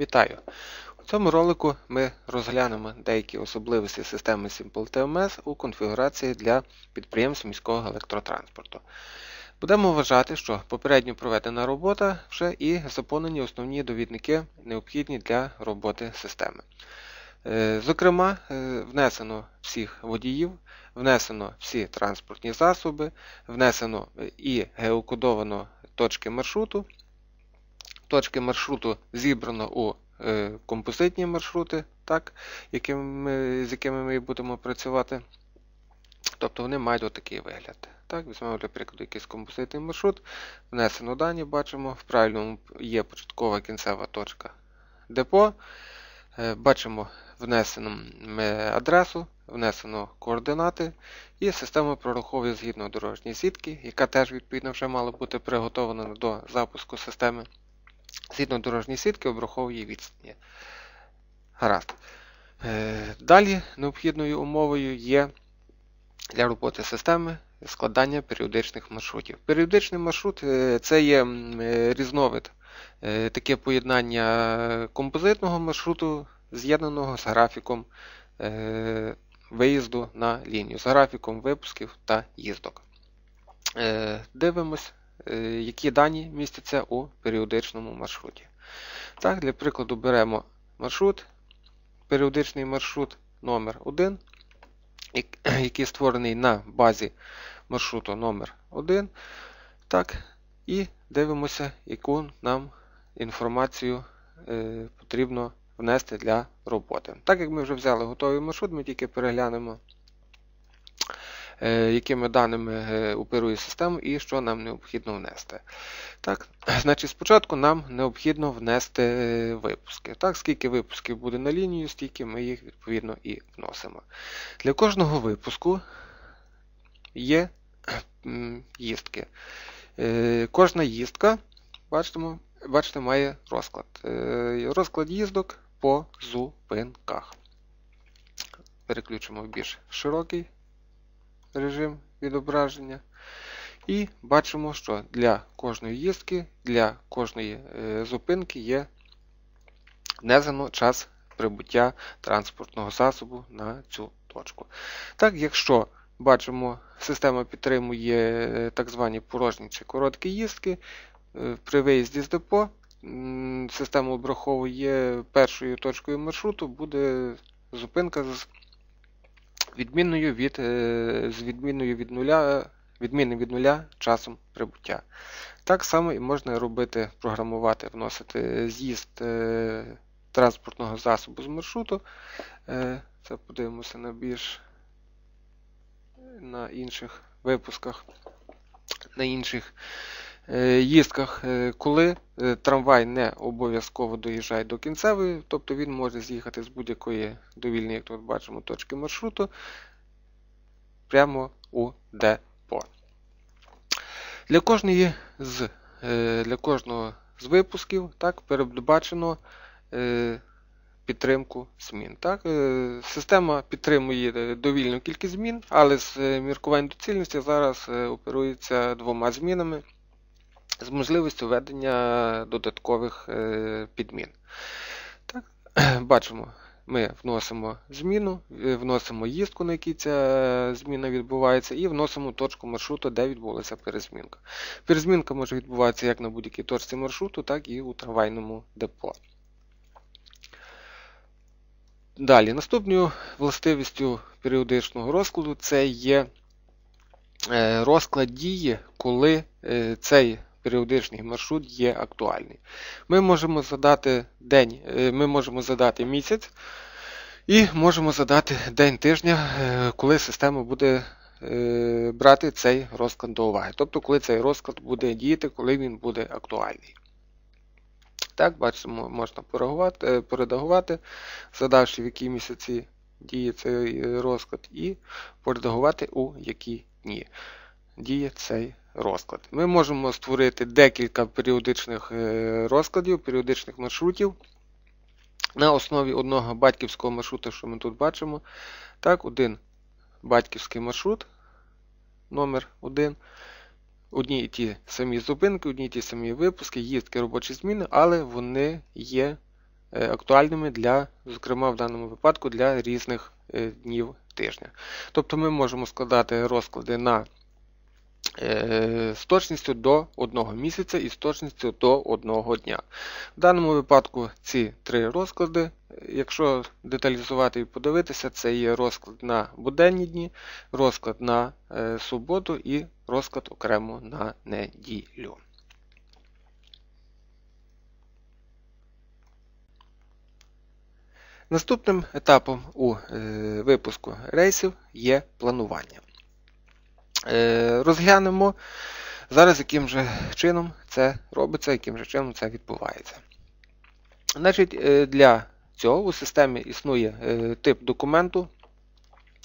Вітаю! У цьому ролику ми розглянемо деякі особливості системи SimpleTMS у конфігурації для підприємств міського електротранспорту. Будемо вважати, що попередньо проведена робота вже і заповнені основні довідники, необхідні для роботи системи. Е, зокрема, е, внесено всіх водіїв, внесено всі транспортні засоби, внесено і геокодовано точки маршруту. Точки маршруту зібрано у е, композитні маршрути, так, якими, з якими ми будемо працювати. Тобто вони мають отакий вигляд. Так, Візьмемо, для прикладу, якийсь композитний маршрут, внесено дані, бачимо, в правильному є початкова кінцева точка депо. Е, бачимо внесено адресу, внесено координати, і система прораховує згідно дорожньої сітки, яка теж відповідно вже мала бути приготовлена до запуску системи. Згідно дорожньої сітки, обраховує відстані. Гаразд. Е, далі необхідною умовою є для роботи системи складання періодичних маршрутів. Періодичний маршрут е, це є е, різновид, таке поєднання композитного маршруту, з'єднаного з графіком виїзду на лінію, з графіком випусків та їздок. Дивимось які дані містяться у періодичному маршруті. Так, Для прикладу беремо маршрут, періодичний маршрут номер 1 який створений на базі маршруту номер 1 Так, І дивимося, яку нам інформацію е, потрібно внести для роботи. Так як ми вже взяли готовий маршрут, ми тільки переглянемо Е, якими даними е, оперує система і що нам необхідно внести. Так, значить, Спочатку нам необхідно внести випуски. Так, Скільки випусків буде на лінію, стільки ми їх відповідно і вносимо. Для кожного випуску є їздки. Е, кожна їздка, бачимо, бачите, має розклад. Розклад їздок по зупинках. Переключимо в більш широкий режим відображення. І бачимо, що для кожної їздки, для кожної е, зупинки є внесено час прибуття транспортного засобу на цю точку. Так, якщо бачимо, система підтримує е, так звані порожні чи короткі їздки, е, при виїзді з депо система обраховує першою точкою маршруту, буде зупинка з відмінною від, е, з відмінною від нуля, відмінним від нуля часом прибуття. Так само і можна робити, програмувати, вносити з'їзд е, транспортного засобу з маршруту. Е, це подивимося на більш на інших випусках, на інших Е, їздках, е, коли е, трамвай не обов'язково доїжджає до кінцевої, тобто він може з'їхати з будь-якої довільної, як тут бачимо, точки маршруту прямо у депо. Для кожної з для кожного з випусків так, передбачено підтримку змін. Так. Система підтримує довільну кількість змін, але з міркувань доцільності зараз оперується двома змінами з можливістю введення додаткових е, підмін. Так, Бачимо, ми вносимо зміну, е, вносимо їздку, на якій ця зміна відбувається, і вносимо точку маршруту, де відбулася перезмінка. Перезмінка може відбуватися як на будь-якій точці маршруту, так і у трамвайному депо. Далі, наступною властивістю періодичного розкладу це є е, розклад дії, коли цей періодичний маршрут є актуальний. Ми можемо задати день, е, ми можемо задати місяць і можемо задати день тижня, е, коли система буде е, брати цей розклад до уваги. Тобто, коли цей розклад буде діяти, коли він буде актуальний. Так, бачимо, можна поредагувати, задавши в які місяці діє цей розклад, і поредагувати у які дні діє цей розклад. Ми можемо створити декілька періодичних е, розкладів, періодичних маршрутів. На основі одного батьківського маршрута, що ми тут бачимо. Так, один батьківський маршрут номер 1 Одні і ті самі зупинки, одні і ті самі випуски, їздки робочі зміни, але вони є актуальними для, зокрема в даному випадку, для різних днів тижня. Тобто ми можемо складати розклади на з точністю до одного місяця і з точністю до одного дня. В даному випадку ці три розклади, якщо деталізувати і подивитися, це є розклад на буденні дні, розклад на суботу і розклад окремо на неділю. Наступним етапом у е, випуску рейсів є планування. Е, розглянемо зараз, яким же чином це робиться, яким же чином це відбувається. Значить, е, Для цього у системі існує тип документу,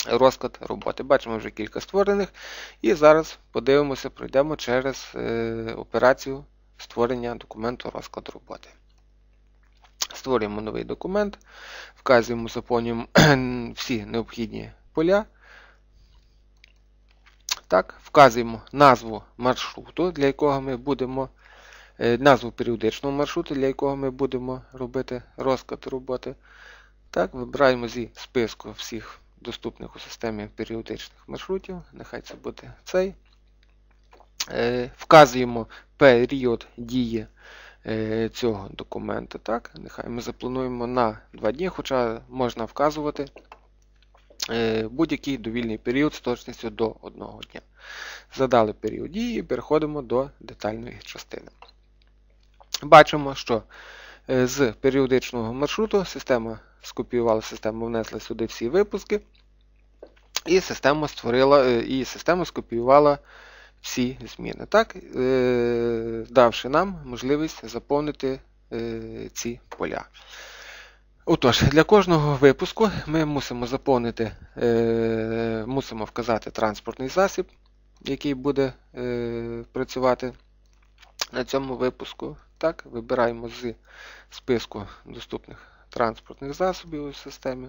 розклад роботи. Бачимо вже кілька створених. І зараз подивимося, пройдемо через операцію створення документу розклад роботи. Створюємо новий документ, вказуємо, заповнюємо всі необхідні поля. Так, Вказуємо назву маршруту, для якого ми будемо, е, назву періодичного маршруту, для якого ми будемо робити розклад роботи. Так, Вибираємо зі списку всіх доступних у системі періодичних маршрутів. Нехай це буде цей. Е, вказуємо період дії Е, цього документа. Так? Нехай ми заплануємо на 2 дні, хоча можна вказувати будь-який довільний період з точністю до 1 дня. Задали період дії і переходимо до детальної частини. Бачимо, що е, з періодичного маршруту система скопіювала, система внесла сюди всі випуски, і система створила, і система скопіювала всі зміни, так? Е, давши нам можливість заповнити е, ці поля. Отож, Для кожного випуску ми мусимо заповнити, е, мусимо вказати транспортний засіб, який буде працювати на цьому випуску. Так, Вибираємо з списку доступних транспортних засобів у системі.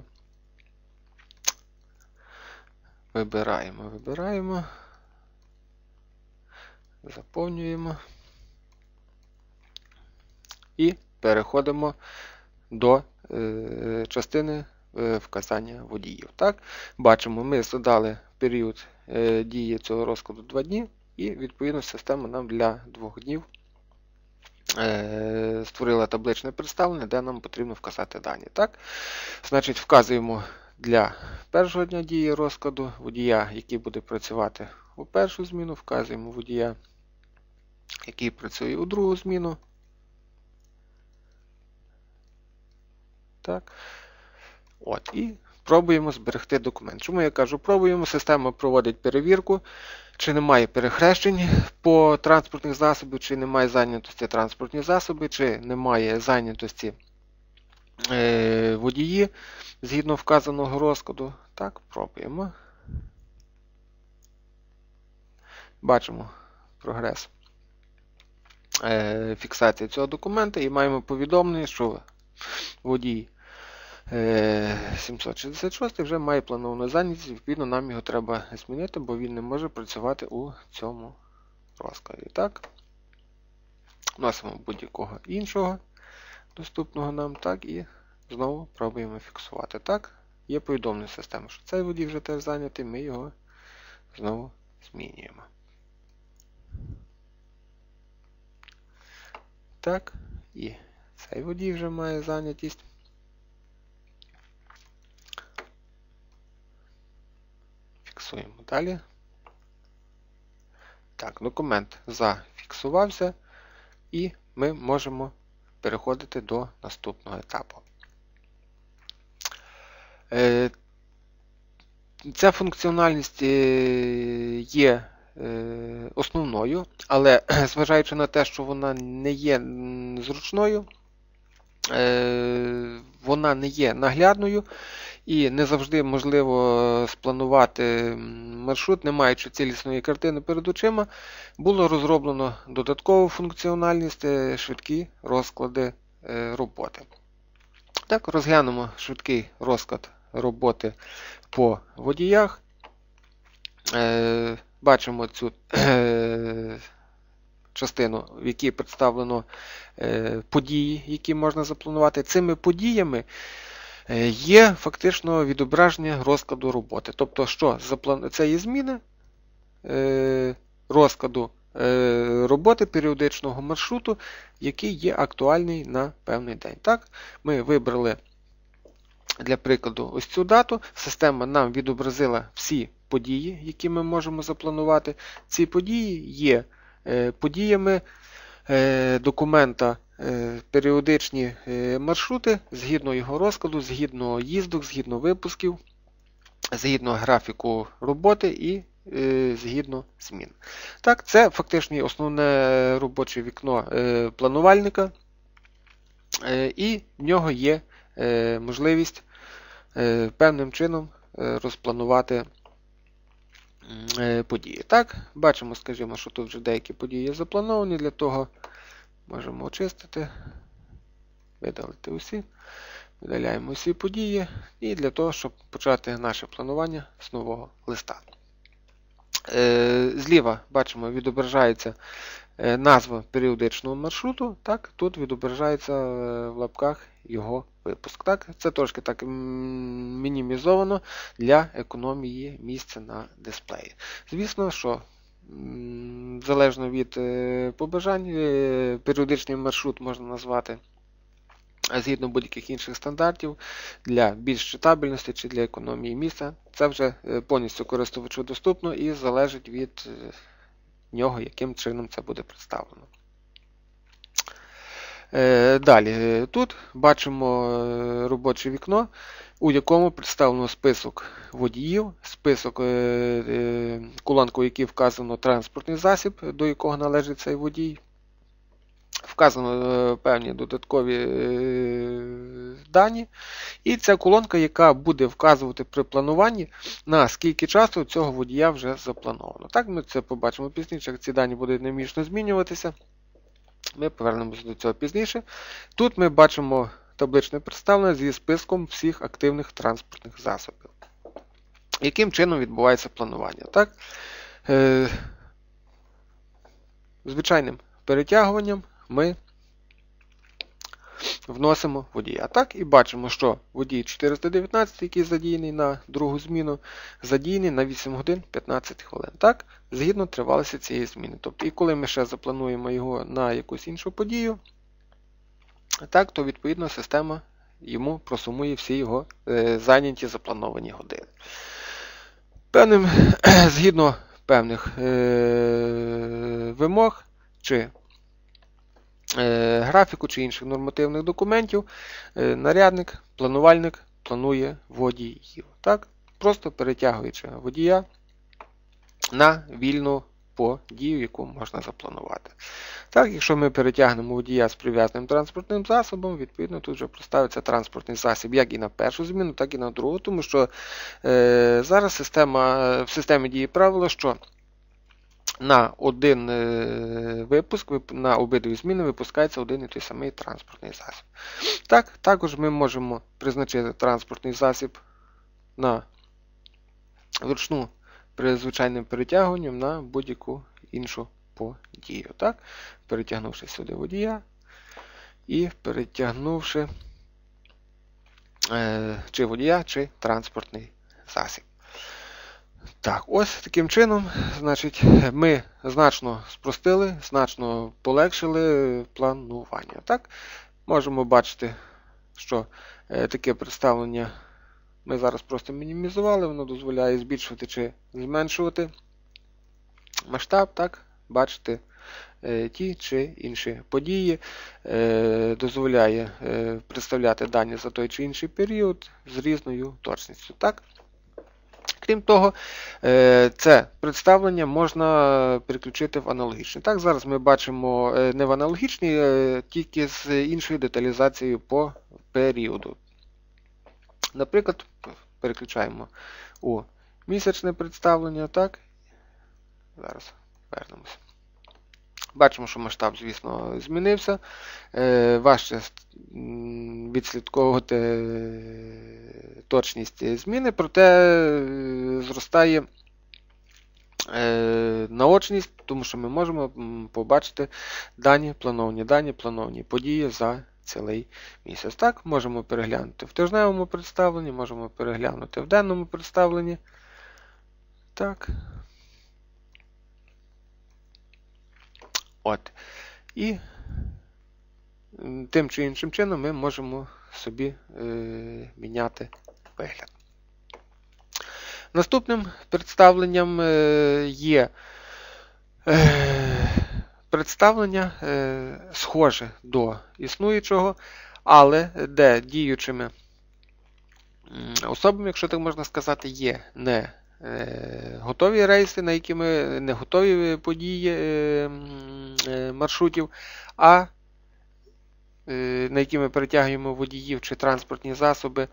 Вибираємо, вибираємо заповнюємо і переходимо до е, частини е, вказання водіїв. Так? Бачимо, ми задали період е, дії цього розкладу 2 дні, і відповідно система нам для 2 днів створила табличне представлення, де нам потрібно вказати дані. Так? Значить, вказуємо для першого дня дії розкладу водія, який буде працювати у першу зміну, вказуємо водія який працює у другу зміну. Так. От, І пробуємо зберегти документ. Чому я кажу, пробуємо? Система проводить перевірку, чи немає перехрещень по транспортних засобах, чи немає зайнятості транспортні засоби, чи немає зайнятості е, водії згідно вказаного розкладу. Так, пробуємо. Бачимо прогрес. Е, фіксація цього документа і маємо повідомлення, що водій 766 е, вже має плановану зайнятість, відповідно, нам його треба змінити, бо він не може працювати у цьому розкладі. Так? Вносимо будь-якого іншого доступного нам, так, і знову пробуємо фіксувати. Так, Є повідомлення системи, що цей водій вже теж зайнятий, ми його знову змінюємо. Так, і цей водій вже має зайнятість. Далі. Так, документ зафіксувався, і ми можемо переходити до наступного етапу. Е, ця функціональність е, є Е, основною, але зважаючи на те, що вона не є зручною, вона не є наглядною і не завжди можливо спланувати маршрут, не маючи цілісної картини перед очима, було розроблено додаткову функціональність, е, швидкі розклади роботи. Так, розглянемо швидкий розклад роботи по водіях. Бачимо цю частину, в якій представлено е, події, які можна запланувати. Цими подіями е, є фактично відображення розкладу роботи. Тобто, що це є зміни розкладу роботи періодичного маршруту, який є актуальний на певний день. Так, Ми вибрали. Для прикладу, ось цю дату система нам відобразила всі події, які ми можемо запланувати. Ці події є е, подіями е, документа е, періодичні маршрути згідно його розкладу, згідно їздок, згідно випусків, згідно графіку роботи і згідно змін. Так, Це фактично основне робоче вікно планувальника, і в нього є можливість певним чином розпланувати Е, події. Так, Бачимо, скажімо, що тут вже деякі події заплановані, для того можемо очистити, видалити усі, видаляємо усі події і для того, щоб почати наше планування з нового листа. Е, зліва бачимо, відображається е, назва періодичного маршруту. Так, Тут відображається в лапках його випуск. Так? Це трошки так мінімізовано для економії місця на дисплеї. Звісно, що залежно від е, побажань, е, періодичний маршрут можна назвати. Згідно будь-яких інших стандартів для більш читабельності чи для економії місця, це вже е, повністю користувачу доступно і залежить від нього, яким чином це буде представлено. Е, далі, е, тут бачимо е, робоче вікно, у якому представлено список водіїв, список колонку, в якій вказано транспортний засіб, до якого належить цей водій. Вказано певні додаткові дані. І ця колонка, яка буде вказувати при плануванні, на скільки часу цього водія вже заплановано. Так, ми це побачимо пізніше, як ці дані будуть немічно змінюватися. Ми повернемося до цього пізніше. Тут ми бачимо табличне представлення зі списком всіх активних транспортних засобів. Яким чином відбувається планування? Так? Е, Звичайним перетягуванням ми вносимо водія. Так, і бачимо, що водій 419, який задіяний на другу зміну, задіяний на 8 годин 15 хвилин. Так, згідно тривалості цієї зміни. Тобто, і коли ми ще заплануємо його на якусь іншу подію, так, то відповідно система йому просумує всі його е, зайняті заплановані години. Певним, Згідно певних е, вимог чи графіку чи інших нормативних документів, е, нарядник, планувальник планує водіїв. Так? Просто перетягуючи водія на вільну подію, яку можна запланувати. Так, Якщо ми перетягнемо водія з прив'язаним транспортним засобом, відповідно тут вже проставиться транспортний засіб як і на першу зміну, так і на другу, тому що е, зараз система, в системі діє правило, що на один е, випуск, на обидві зміни випускається один і той самий транспортний засіб. Так, Також ми можемо призначити транспортний засіб на вручну при звичайним перетягуванням на будь-яку іншу подію. Так? Перетягнувши сюди водія і перетягнувши е, чи водія, чи транспортний засіб. Так, ось таким чином, значить, ми значно спростили, значно полегшили планування. Так, Можемо бачити, що е, таке представлення ми зараз просто мінімізували, воно дозволяє збільшувати чи зменшувати масштаб, так, бачити е, ті чи інші події, е, дозволяє представляти дані за той чи інший період з різною точністю. так. Крім того, е, це представлення можна переключити в аналогічне. Так, Зараз ми бачимо е, не в аналогічній, е, тільки з іншою деталізацією по періоду. Наприклад, переключаємо у місячне представлення. так, Зараз вернемося. Бачимо, що масштаб, звісно, змінився. Важче відслідковувати точність зміни, проте е, зростає е, наочність, тому що ми можемо побачити дані, плановані дані, плановані події за цілий місяць. Так, можемо переглянути в тижневому представленні, можемо переглянути в денному представленні. Так. От. І тим чи іншим чином ми можемо собі е, міняти вигляд. Наступним представленням е, є е, представлення е, схоже до існуючого, але де діючими особами, якщо так можна сказати, є не готові рейси, на які ми не готові події маршрутів, а на які ми перетягуємо водіїв чи транспортні засоби,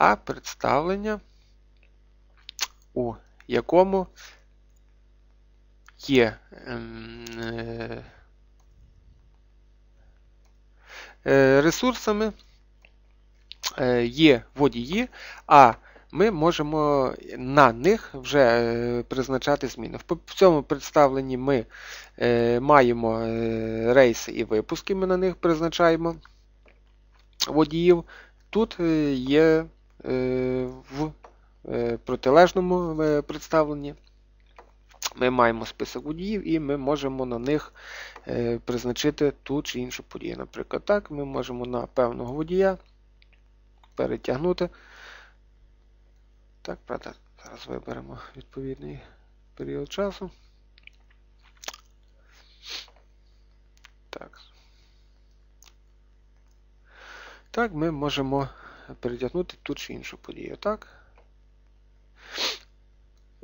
а представлення у якому є ем, е, е, ресурсами, е, є водії, а ми можемо на них вже призначати зміни. В цьому представленні ми маємо рейси і випуски, ми на них призначаємо водіїв. Тут є в Е, протилежному е, представленні ми маємо список водіїв і ми можемо на них е, призначити ту чи іншу подію. Наприклад, так, ми можемо на певного водія перетягнути. Так, правда, зараз виберемо відповідний період часу. Так. Так, ми можемо перетягнути ту чи іншу подію. Так.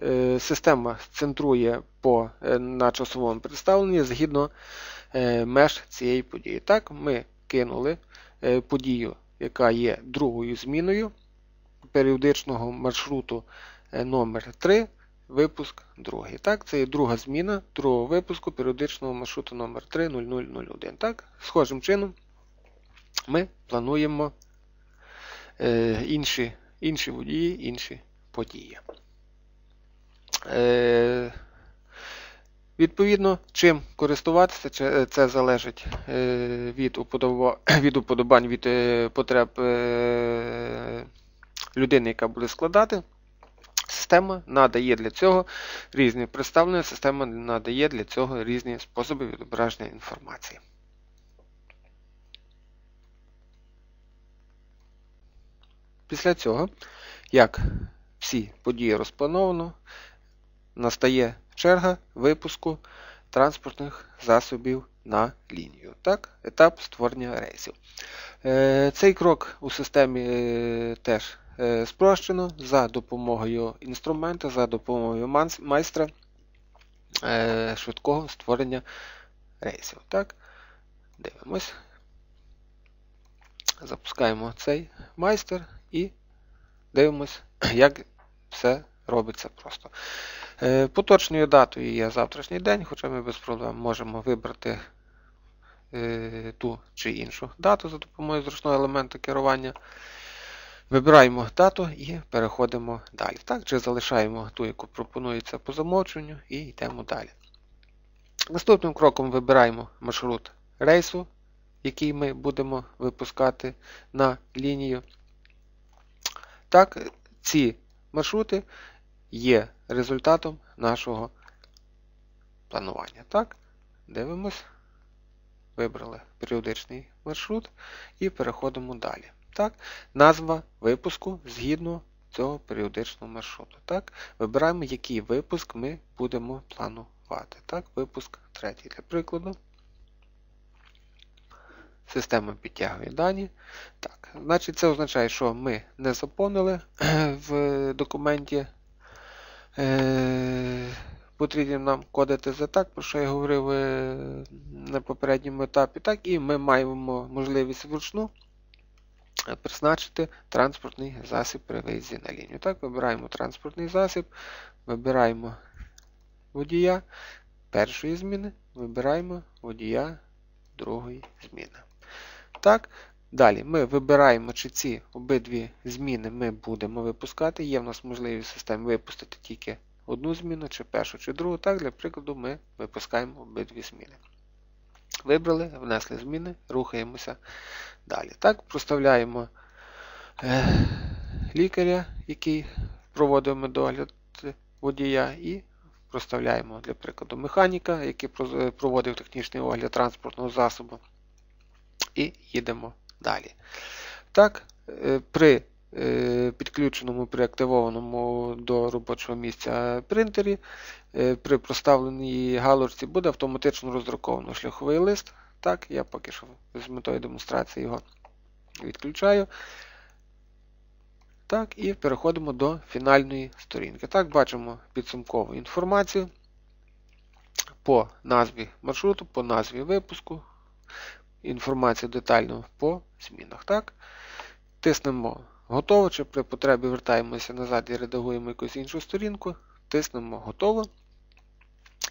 Е, система центрує по, е, на часовому представленні згідно е, меж цієї події. Так, ми кинули подію, яка є другою зміною періодичного маршруту номер 3 випуск 2. Так, Це є друга зміна другого випуску періодичного маршруту номер 3 0001. Так, Схожим чином ми плануємо інші, інші водії, інші події. Е, відповідно, чим користуватися, е, це залежить е, від уподобань від потреб людини, яка буде складати. Система надає для цього різні представлення, система надає для цього різні способи відображення інформації. Після цього, як всі події розплановано, настає черга випуску транспортних засобів на лінію. Так, Етап створення рейсів. Е, цей крок у системі е, теж е, спрощено за допомогою інструмента, за допомогою майстра швидкого створення рейсів. Так, Дивимось. Запускаємо цей майстер і дивимось, як все робиться просто. Е, поточною датою є завтрашній день, хоча ми без проблем можемо вибрати е, ту чи іншу дату за допомогою зручного елементу керування. Вибираємо дату і переходимо далі. Так, Чи залишаємо ту, яку пропонується по замовчуванню, і йдемо далі. Наступним кроком вибираємо маршрут рейсу, який ми будемо випускати на лінію. Так, ці маршрути є результатом нашого планування. Так, дивимось. Вибрали періодичний маршрут і переходимо далі. Так, Назва випуску згідно цього періодичного маршруту. Так, Вибираємо, який випуск ми будемо планувати. Так, Випуск третій, для прикладу. Система підтягує дані. Так, Значить, це означає, що ми не заповнили в документі Е, потрібні нам коди ТЗ так, про що я говорив е, на попередньому етапі, так і ми маємо можливість вручну е, призначити транспортний засіб при виїзді на лінію. Так, Вибираємо транспортний засіб, вибираємо водія першої зміни, вибираємо водія другої зміни. Так, Далі ми вибираємо, чи ці обидві зміни ми будемо випускати. Є в нас можливість в системі випустити тільки одну зміну, чи першу, чи другу. Так, для прикладу, ми випускаємо обидві зміни. Вибрали, внесли зміни, рухаємося далі. Так, проставляємо е, лікаря, який проводив медогляд водія, і проставляємо, для прикладу, механіка, який проводив технічний огляд транспортного засобу. І їдемо далі. Так, е, при е, підключеному, при активованому до робочого місця принтері, е, при проставленій галочці буде автоматично роздруковано шляховий лист. Так, я поки що з метою демонстрації його відключаю. Так, І переходимо до фінальної сторінки. Так, бачимо підсумкову інформацію по назві маршруту, по назві випуску, інформацію детально по змінах. Так? Тиснемо готово, чи при потребі вертаємося назад і редагуємо якусь іншу сторінку, тиснемо готово.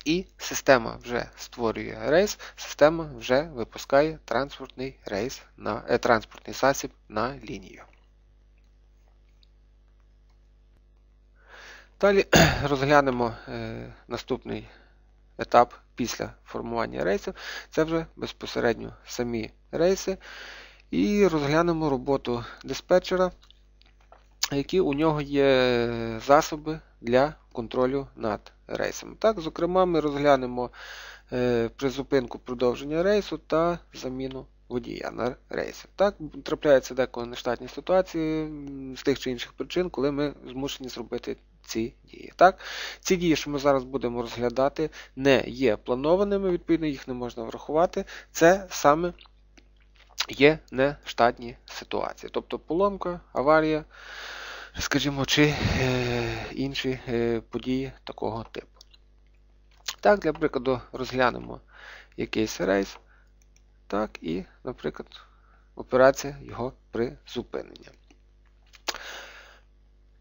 І система вже створює рейс, система вже випускає транспортний рейс на, е, транспортний засіб на лінію. Далі розглянемо е, наступний етап після формування рейсів. Це вже безпосередньо самі рейси. І розглянемо роботу диспетчера, які у нього є засоби для контролю над рейсами. Так, Зокрема, ми розглянемо е, призупинку продовження рейсу та заміну водія на рейси. Так, Трапляються деколи нештатні ситуації з тих чи інших причин, коли ми змушені зробити ці дії. Так? Ці дії, що ми зараз будемо розглядати, не є планованими, відповідно, їх не можна врахувати. Це саме є нештатні ситуації. Тобто поломка, аварія, скажімо, чи е, інші е, події такого типу. Так, для прикладу, розглянемо якийсь рейс. Так, і, наприклад, операція його призупинення.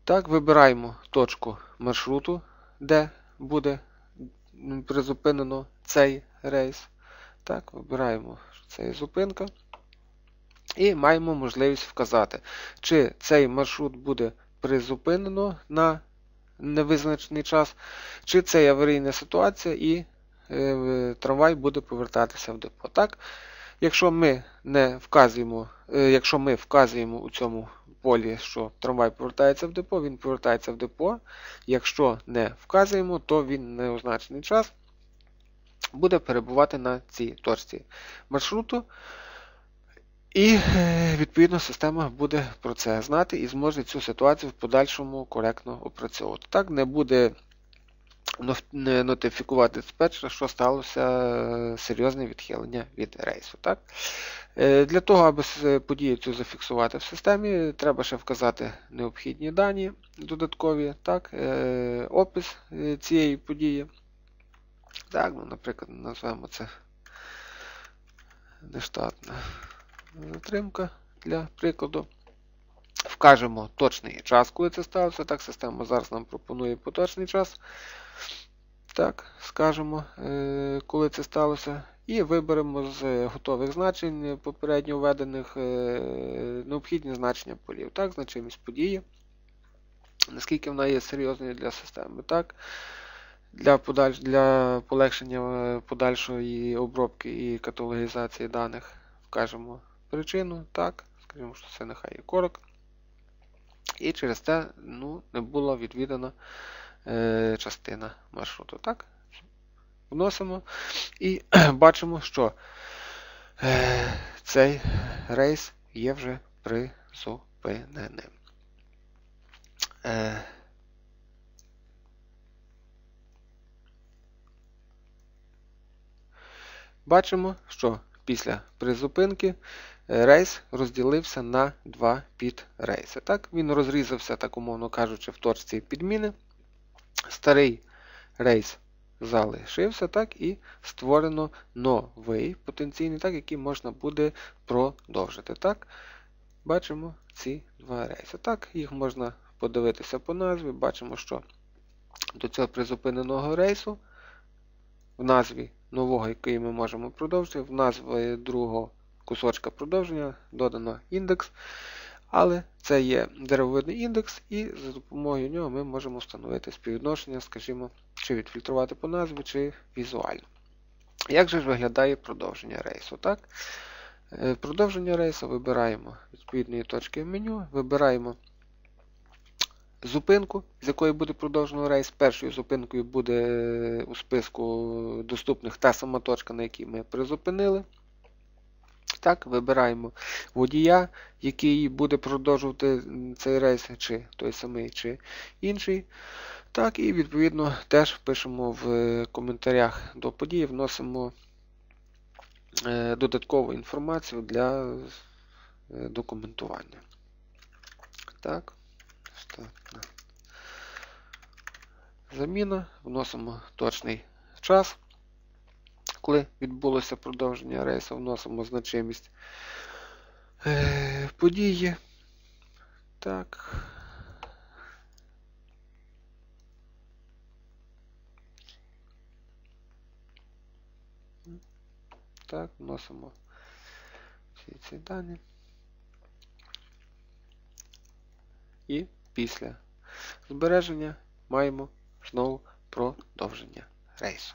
Так, вибираємо точку маршруту, де буде призупинено цей рейс. Так, Вибираємо, що це є зупинка. І маємо можливість вказати, чи цей маршрут буде призупинено на невизначений час, чи це аварійна ситуація і е, трамвай буде повертатися в депо. Так? Якщо ми не вказуємо, е, якщо ми вказуємо у цьому полі, що трамвай повертається в депо, він повертається в депо. Якщо не вказуємо, то він неозначений час буде перебувати на цій точці маршруту. І, е, відповідно, система буде про це знати і зможе цю ситуацію в подальшому коректно опрацьовувати. Так, не буде нотифікувати диспетчера, що сталося е, серйозне відхилення від рейсу. Так? Е, для того, аби подію цю зафіксувати в системі, треба ще вказати необхідні дані додаткові, так, е, опис цієї події. Так, ну, Наприклад, назвемо це нештатна затримка для прикладу. Вкажемо точний час, коли це сталося. Так, система зараз нам пропонує поточний час. Так, скажемо, е, коли це сталося. І виберемо з готових значень попередньо введених е, необхідні значення полів. Так, значимість події. Наскільки вона є серйозною для системи. Так, Для подальш... для полегшення е, подальшої обробки і каталогізації даних вкажемо причину. Так, Скажімо, що це нехай є корок. І через це ну, не було відвідано е, частина маршруту. Так? Вносимо і бачимо, що е, цей рейс є вже призупиненим. Е, Бачимо, що після призупинки рейс розділився на два підрейси. Так, Він розрізався, так умовно кажучи, в точці підміни. Старий рейс залишився, так, і створено новий потенційний, так, який можна буде продовжити. Так, Бачимо ці два рейси. Так, Їх можна подивитися по назві. Бачимо, що до цього призупиненого рейсу в назві нового, який ми можемо продовжити, в назві другого кусочка продовження, додано індекс. Але це є деревовидний індекс, і за допомогою нього ми можемо встановити співвідношення, скажімо, чи відфільтрувати по назві, чи візуально. Як же ж виглядає продовження рейсу? Так? Е, Продовження рейсу вибираємо відповідної точки в меню, вибираємо зупинку, з якої буде продовжено рейс. Першою зупинкою буде у списку доступних та сама точка, на якій ми призупинили. Так, Вибираємо водія, який буде продовжувати цей рейс, чи той самий, чи інший. Так, І відповідно теж пишемо в коментарях до події, вносимо е, додаткову інформацію для е, документування. Так, заміна, вносимо точний час коли відбулося продовження рейсу, вносимо значимість е, події. Так. Так, вносимо всі ці дані. І після збереження маємо знову продовження рейсу.